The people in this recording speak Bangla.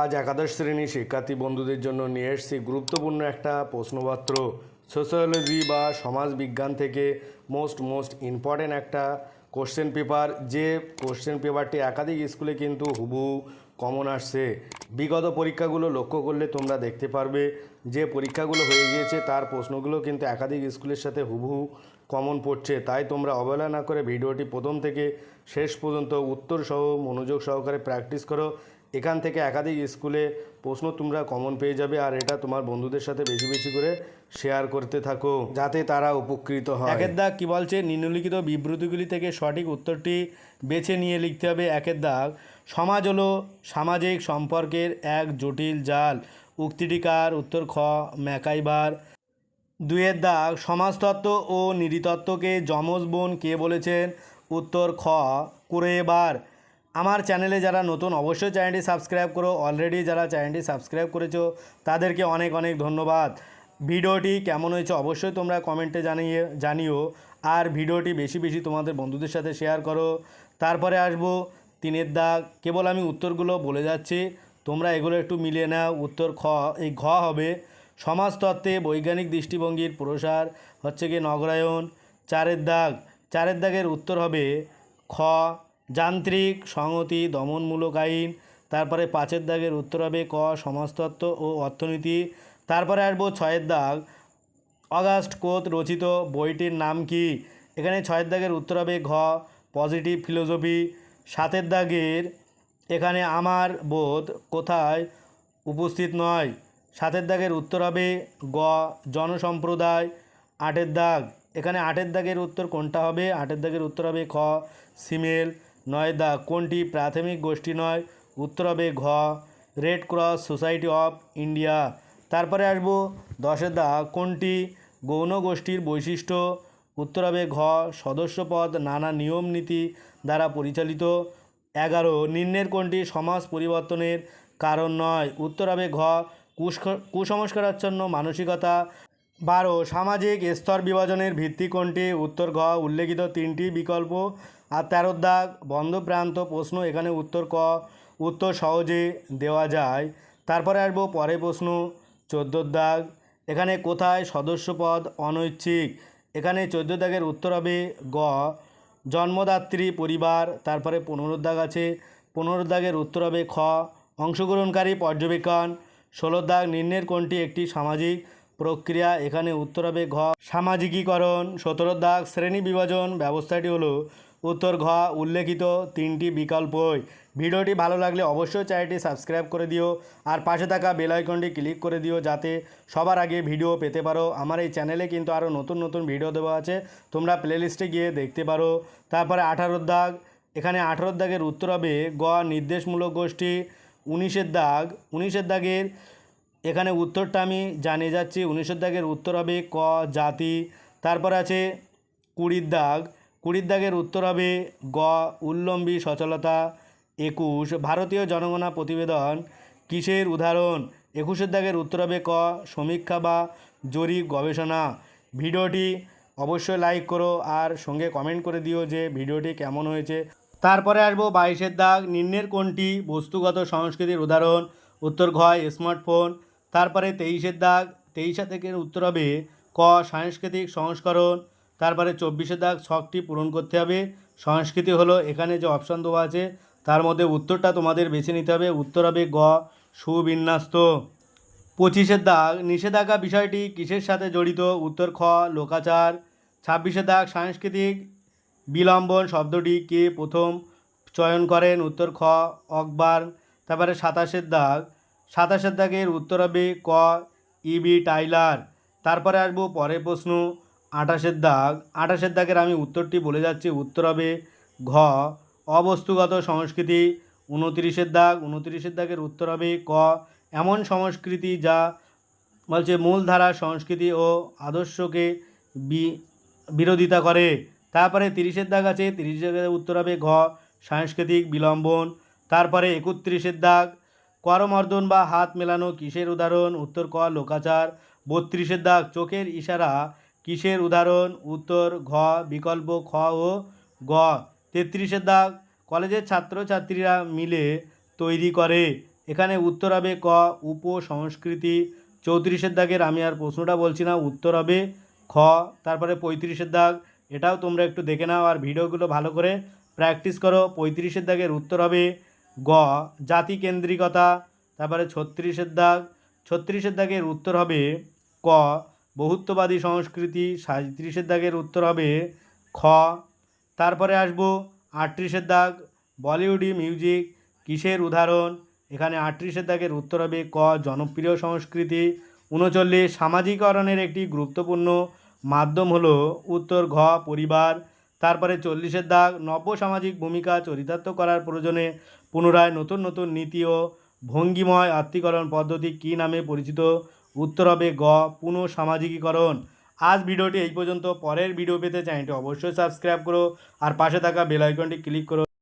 আজ একাদশ শ্রেণি শিক্ষার্থী বন্ধুদের জন্য নিয়ে এসেছি গুরুত্বপূর্ণ একটা প্রশ্নপত্র। সোশ্যোলজি বা সমাজ বিজ্ঞান থেকে মোস্ট মোস্ট ইম্পর্ট্যান্ট একটা কোশ্চেন পেপার যে কোশ্চেন পেপারটি একাধিক স্কুলে কিন্তু হুবহু কমন আসছে। বিগত পরীক্ষাগুলো লক্ষ্য করলে তোমরা দেখতে পারবে যে পরীক্ষাগুলো হয়ে গিয়েছে, তার প্রশ্নগুলো কিন্তু একাধিক স্কুলের সাথে হুবহু কমন পড়ছে। তাই তোমরা অবহেলা না করে ভিডিওটি প্রথম থেকে শেষ পর্যন্ত উত্তর সহ মনোযোগ সহকারে প্র্যাকটিস করো। এখান থেকে একাধিক স্কুলে প্রশ্ন তোমরা কমন পেয়ে যাবে আর এটা তোমার বন্ধুদের সাথে বেশি বেশি করে শেয়ার করতে থাকো, যাতে তারা উপকৃত হয়। একের দাগ কী বলছে? নিম্নলিখিত বিবৃতিগুলি থেকে সঠিক উত্তরটি বেছে নিয়ে লিখতে হবে একের দাগ। সমাজ হলো সামাজিক সম্পর্কের এক জটিল জাল। উক্তিটিকার উত্তর খ, ম্যাকাইবার। দুয়ের দাগ, সমাজতত্ত্ব ও নৃতত্ত্বকে যমজ বোন কে বলেছেন? উত্তর খ, কুরেবার। আমার চ্যানেলে যারা নতুন, অবশ্যই চ্যানেলটি সাবস্ক্রাইব করো। অলরেডি যারা চ্যানেলটি সাবস্ক্রাইব করেছ, তাদেরকে অনেক অনেক ধন্যবাদ। ভিডিওটি কেমন হয়েছে অবশ্যই তোমরা কমেন্টে জানিয়ে, জানিও। আর ভিডিওটি বেশি বেশি তোমাদের বন্ধুদের সাথে শেয়ার করো। তারপরে আসব তিনের দাগ কেবল আমি উত্তরগুলো বলে যাচ্ছি। তোমরা এগুলো একটু মিলিয়ে নাও। উত্তর খ, এই ঘ হবে, সমাজতত্ত্বে বৈজ্ঞানিক দৃষ্টিভঙ্গির প্রসার হচ্ছে গিয়ে নগরায়ন চারের দাগ। চারের দাগের উত্তর হবে খ যান্ত্রিক সংহতি, দমনমূলক আইন, তারপরে পাঁচের দাগের উত্তর হবে ক, সমাজতত্ত্ব ও অর্থনীতি, তারপরে আসব ছয়ের দাগ। অগাস্ট কোত রচিত বইটির নাম কি? এখানে ছয়ের দাগের উত্তর হবে ঘ, পজিটিভ ফিলোসফি। সাতের দাগের এখানে আমার বোধ কোথায় উপস্থিত নয়। সাতের দাগের উত্তর হবে গ, জনসম্প্রদায়। আটের দাগ, এখানে আটের দাগের উত্তর কোনটা হবে? আটের দাগের উত্তর হবে খ, সিমেল। নয় দাগ কোনটি প্রাথমিক গোষ্ঠী নয়? উত্তর হবে ঘ, red cross society of India. তারপরে আসব দশের দাগ কোনটি গৌণ গোষ্ঠীর বৈশিষ্ট্য? উত্তর হবে ঘ, সদস্যপদ, নানা নিয়ম নীতি দ্বারা পরিচালিত। এগারো, নিম্নের কোনটি সমাজ পরিবর্তনের কারণ নয়? উত্তর হবে ঘ কুসংস্কারাচ্ছন্ন মানসিকতা। বারো, সামাজিক স্তর বিভাজনের ভিত্তি কোনটি? উত্তর ঘ, উল্লেখিত তিনটি বিকল্প আর তেরো দাগ বন্ধপ্রান্ত প্রশ্ন, এখানে উত্তর ক। উত্তর সহজে দেওয়া যায়। তারপরে আসব পরে প্রশ্ন চোদ্দোর দাগ। এখানে কোথায় সদস্যপদ অনৈচ্ছিক? এখানে চোদ্দ দাগের উত্তর হবে গ। জন্মদাত্রী পরিবার, তারপরে পনেরো দাগ আছে। পনেরো দাগের উত্তর হবে খ। অংশগ্রহণকারী পর্যবেক্ষণ। ষোলো দাগ নিম্নের কোনটি একটি সামাজিক প্রক্রিয়া? এখানে উত্তর হবে ঘ। সামাজিকীকরণ। সতেরো দাগ শ্রেণি বিভাজন। ব্যবস্থাটি হলো উত্তর ঘ, উল্লেখিত তিনটি বিকল্পই ভিডিওটি ভালো লাগলে অবশ্যই চ্যানেলটি সাবস্ক্রাইব করে দিও আর পাশে থাকা বেল ক্লিক করে দিও যাতে সবার আগে ভিডিও পেতে পারো। আমার এই চ্যানেলে কিন্তু আরও নতুন নতুন ভিডিও দেওয়া আছে। তোমরা প্লেলিস্টে গিয়ে দেখতে পারো। তারপরে আঠারোর দাগ, এখানে আঠারোর দাগের উত্তর হবে গ, নির্দেশমূলক গোষ্ঠী, উনিশের দাগ, উনিশের দাগের এখানে উত্তরটা আমি জানিয়ে যাচ্ছি। উনিশের দাগের উত্তর হবে ক, জাতি। তারপর আছে কুড়ির দাগ কুড়ির দাগের উত্তর হবে গ, উল্লম্বী সচলতা। একুশ, ভারতীয় জনগণনা প্রতিবেদন, কিসের উদাহরণ? একুশের দাগের উত্তর হবে ক, সমীক্ষা বা জরিপ গবেষণা। ভিডিওটি অবশ্যই লাইক করো আর সঙ্গে কমেন্ট করে দিও যে ভিডিওটি কেমন হয়েছে। তারপরে আসব বাইশের দাগ, নিম্নের কোনটি? বস্তুগত সংস্কৃতির উদাহরণ, উত্তর ঘয় স্মার্টফোন। তারপরে তেইশের দাগ, তেইশা থেকে উত্তর হবে ক, সাংস্কৃতিক সংস্করণ। তারপরে চব্বিশে দাগ শখটি পূরণ করতে হবে। সংস্কৃতি হলো এখানে যে অপশান দেওয়া আছে, তার মধ্যে উত্তরটা তোমাদের বেছে নিতে হবে। উত্তর হবে গ, সুবিন্যাস্ত। পঁচিশের দাগ, নিষেধাজ্ঞা বিষয়টি কিসের সাথে জড়িত? উত্তর খ, লোকাচার। ছাব্বিশের দাগ, সাংস্কৃতিক বিলম্বন শব্দটি কে প্রথম চয়ন করেন? উত্তর খ, অকবার। তারপরে সাতাশের দাগ সাতাশের দাগের উত্তর হবে ক, ইবি টাইলার। তারপরে আসব পরের প্রশ্ন। আঠাশের দাগ। আঠাশের দাগের আমি উত্তরটি বলে যাচ্ছি। উত্তর হবে ঘ। অবস্তুগত সংস্কৃতি উনতিরিশের দাগ। উনতিরিশের দাগের উত্তর হবে ক। এমন সংস্কৃতি যা বলছে মূলধারা সংস্কৃতি ও আদর্শকে বিরোধিতা করে। তারপরে তিরিশের দাগ আছে। তিরিশের দাগের উত্তর হবে ঘ। সাংস্কৃতিক বিলম্বন। তারপরে একত্রিশের দাগ। করমর্দন বা হাত মেলানো কিসের উদাহরণ? উত্তর ক, লোকাচার। বত্রিশের দাগ, চোখের ইশারা। কিসের উদাহরণ? উত্তর, ঘ, বিকল্প, খ ও গ। তেত্রিশের দাগ। কলেজের ছাত্রছাত্রীরা মিলে তৈরি করে। এখানে উত্তর হবে ক উপ সংস্কৃতি চৌত্রিশের দাগের আমি আর প্রশ্নটা বলছি না, উত্তর হবে খ। তারপরে পঁয়ত্রিশের দাগ। এটাও তোমরা একটু দেখে নাও আর ভিডিওগুলো ভালো করে প্র্যাকটিস করো। পঁয়ত্রিশের দাগের উত্তর হবে গ, জাতিকেন্দ্রিকতা। তারপরে ছত্রিশের দাগ। ছত্রিশের দাগের উত্তর হবে ক বহুত্ববাদী সংস্কৃতি সাঁত্রিশের দাগের উত্তর হবে খ। তারপরে আসব আটত্রিশের দাগ, বলিউডি মিউজিক কিসের উদাহরণ? এখানে আটত্রিশের দাগের উত্তর হবে ক, জনপ্রিয় সংস্কৃতি। উনচল্লিশ, সামাজিকরণের একটি গুরুত্বপূর্ণ মাধ্যম হলো উত্তর, ঘ, পরিবার। তারপরে চল্লিশের দাগ নব্য সামাজিক ভূমিকা চরিতার্থ করার প্রয়োজনে পুনরায় নতুন নতুন নীতি ও ভঙ্গিময় আত্মীকরণ পদ্ধতি কী নামে পরিচিত? উত্তর হবে গ পুনঃ সামাজিকীকরণ আজ ভিডিওটি এই পর্যন্ত। পরের ভিডিও পেতে চ্যানেলটি অবশ্যই সাবস্ক্রাইব করো আর পাশে থাকা বেল আইকনটি ক্লিক করো।